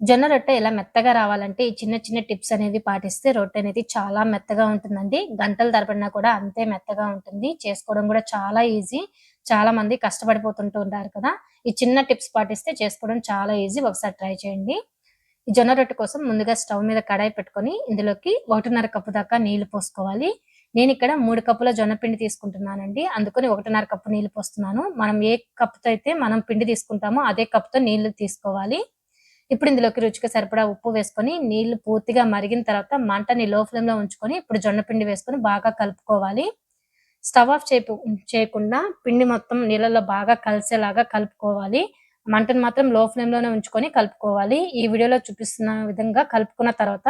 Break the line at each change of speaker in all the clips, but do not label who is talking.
జొన్న రొట్టె ఇలా మెత్తగా రావాలంటే ఈ చిన్న చిన్న టిప్స్ అనేవి పాటిస్తే రొట్టె అనేది చాలా మెత్తగా ఉంటుందండి. గంటలు తరబడినా కూడా అంతే మెత్తగా ఉంటుంది. చేసుకోవడం కూడా చాలా ఈజీ. చాలా మంది కష్టపడిపోతుంటూ ఉంటారు కదా. ఈ చిన్న టిప్స్ పాటిస్తే చేసుకోవడం చాలా ఈజీ. ఒకసారి ట్రై చేయండి. ఈ జొన్న రొట్టె కోసం ముందుగా స్టవ్ మీద కడాయి పెట్టుకొని ఇందులోకి ఒకటిన్నర కప్పు దాకా నీళ్ళు పోసుకోవాలి. నేను ఇక్కడ మూడు కప్పుల జొన్న పిండి తీసుకుంటున్నానండి. అందుకని ఒకటిన్నర కప్పు నీళ్ళు పోస్తున్నాను. మనం ఏ కప్పుతో అయితే మనం పిండి తీసుకుంటామో అదే కప్పుతో నీళ్ళు తీసుకోవాలి. ఇప్పుడు ఇందులోకి రుచికి సరిపడా ఉప్పు వేసుకొని నీళ్ళు పూర్తిగా మరిగిన తర్వాత మంటని లో ఫ్లేమ్లో ఉంచుకొని ఇప్పుడు జొన్న పిండి వేసుకొని బాగా కలుపుకోవాలి. స్టవ్ ఆఫ్ చేపు చేయకుండా పిండి మొత్తం నీళ్ళలో బాగా కలిసేలాగా కలుపుకోవాలి. మంటను మాత్రం లో ఫ్లేమ్లోనే ఉంచుకొని కలుపుకోవాలి. ఈ వీడియోలో చూపిస్తున్న విధంగా కలుపుకున్న తర్వాత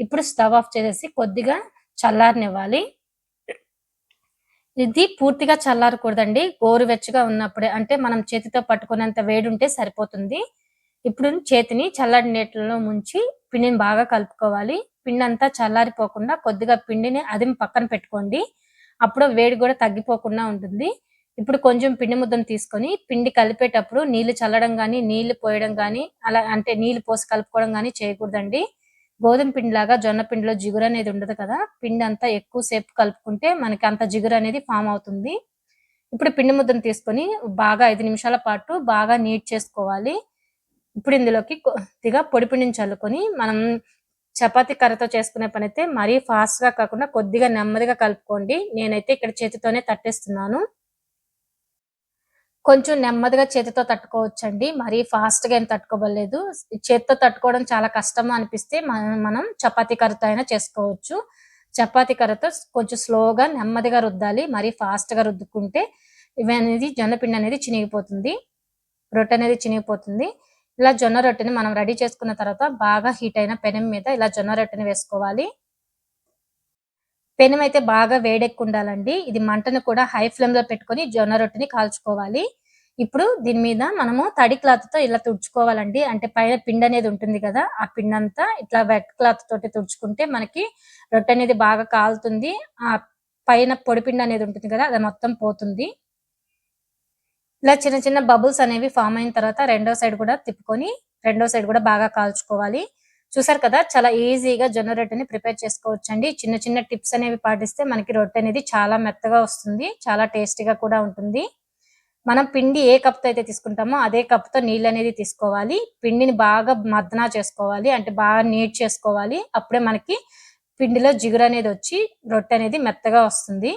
ఇప్పుడు స్టవ్ ఆఫ్ చేసేసి కొద్దిగా చల్లారనివ్వాలి. ఇది పూర్తిగా చల్లారకూడదండి. గోరువెచ్చగా ఉన్నప్పుడే అంటే మనం చేతితో పట్టుకునేంత వేడి ఉంటే సరిపోతుంది. ఇప్పుడు చేతిని చల్లటి నీటిలో ముంచి పిండిని బాగా కలుపుకోవాలి. పిండి అంతా చల్లారిపోకుండా కొద్దిగా పిండిని అది పక్కన పెట్టుకోండి. అప్పుడు వేడి కూడా తగ్గిపోకుండా ఉంటుంది. ఇప్పుడు కొంచెం పిండి ముద్దను తీసుకొని పిండి కలిపేటప్పుడు నీళ్ళు చల్లడం కానీ నీళ్ళు పోయడం కానీ అలా అంటే నీళ్ళు పోసి కలుపుకోవడం కానీ చేయకూడదండి. గోధుమ పిండి లాగా జొన్న పిండిలో జిగురు అనేది ఉండదు కదా. పిండి అంతా ఎక్కువ సేపు కలుపుకుంటే మనకి అంత జిగురు అనేది ఫామ్ అవుతుంది. ఇప్పుడు పిండి ముద్దను తీసుకొని బాగా ఐదు నిమిషాల పాటు బాగా నీట్ చేసుకోవాలి. ఇప్పుడు ఇందులోకి కొద్దిగా పొడి పిండిని చల్లుకొని మనం చపాతీ కర్రతో చేసుకునే పని అయితే మరీ ఫాస్ట్గా కాకుండా కొద్దిగా నెమ్మదిగా కలుపుకోండి. నేనైతే ఇక్కడ చేతితోనే తట్టేస్తున్నాను. కొంచెం నెమ్మదిగా చేతితో తట్టుకోవచ్చండి. మరీ ఫాస్ట్గా ఏం తట్టుకోవలేదు చేతితో తట్టుకోవడం చాలా కష్టం అనిపిస్తే మనం మనం చపాతీ కర్రతో అయినా చేసుకోవచ్చు. చపాతీ కర్రతో కొంచెం స్లోగా నెమ్మదిగా రుద్దాలి. మరీ ఫాస్ట్గా రుద్దుకుంటే ఇవి అనేది జొన్నపిండి అనేది చినిగిపోతుంది. రొట్టె అనేది చినిగిపోతుంది. ఇలా జొన్న రొట్టెని మనం రెడీ చేసుకున్న తర్వాత బాగా హీట్ అయిన పెనం మీద ఇలా జొన్న రొట్టెని వేసుకోవాలి. పెనం అయితే బాగా వేడెక్కుండాలండి. ఇది మంటను కూడా హై ఫ్లేమ్లో పెట్టుకొని జొన్న రొట్టెని కాల్చుకోవాలి. ఇప్పుడు దీని మీద మనము తడి క్లాత్తో ఇలా తుడుచుకోవాలండి. అంటే పైన పిండి అనేది ఉంటుంది కదా ఆ పిండి అంతా ఇట్లా వెట్ క్లాత్ తోటి తుడుచుకుంటే మనకి రొట్టె అనేది బాగా కాలుతుంది. ఆ పైన పొడి పిండి అనేది ఉంటుంది కదా అది మొత్తం పోతుంది. ఇలా చిన్న చిన్న బబుల్స్ అనేవి ఫామ్ అయిన తర్వాత రెండో సైడ్ కూడా తిప్పుకొని రెండో సైడ్ కూడా బాగా కాల్చుకోవాలి. చూసారు కదా చాలా ఈజీగా జొన్న రొట్టెని ప్రిపేర్ చేసుకోవచ్చు అండి చిన్న చిన్న టిప్స్ అనేవి పాటిస్తే మనకి రొట్టె అనేది చాలా మెత్తగా వస్తుంది చాలా టేస్టీగా కూడా ఉంటుంది. మనం పిండి ఏ కప్తో అయితే తీసుకుంటామో అదే కప్తో నీళ్ళు అనేది తీసుకోవాలి. పిండిని బాగా మద్దనా చేసుకోవాలి అంటే బాగా నీట్ చేసుకోవాలి. అప్పుడే మనకి పిండిలో జిగురు అనేది వచ్చి రొట్టె అనేది మెత్తగా వస్తుంది.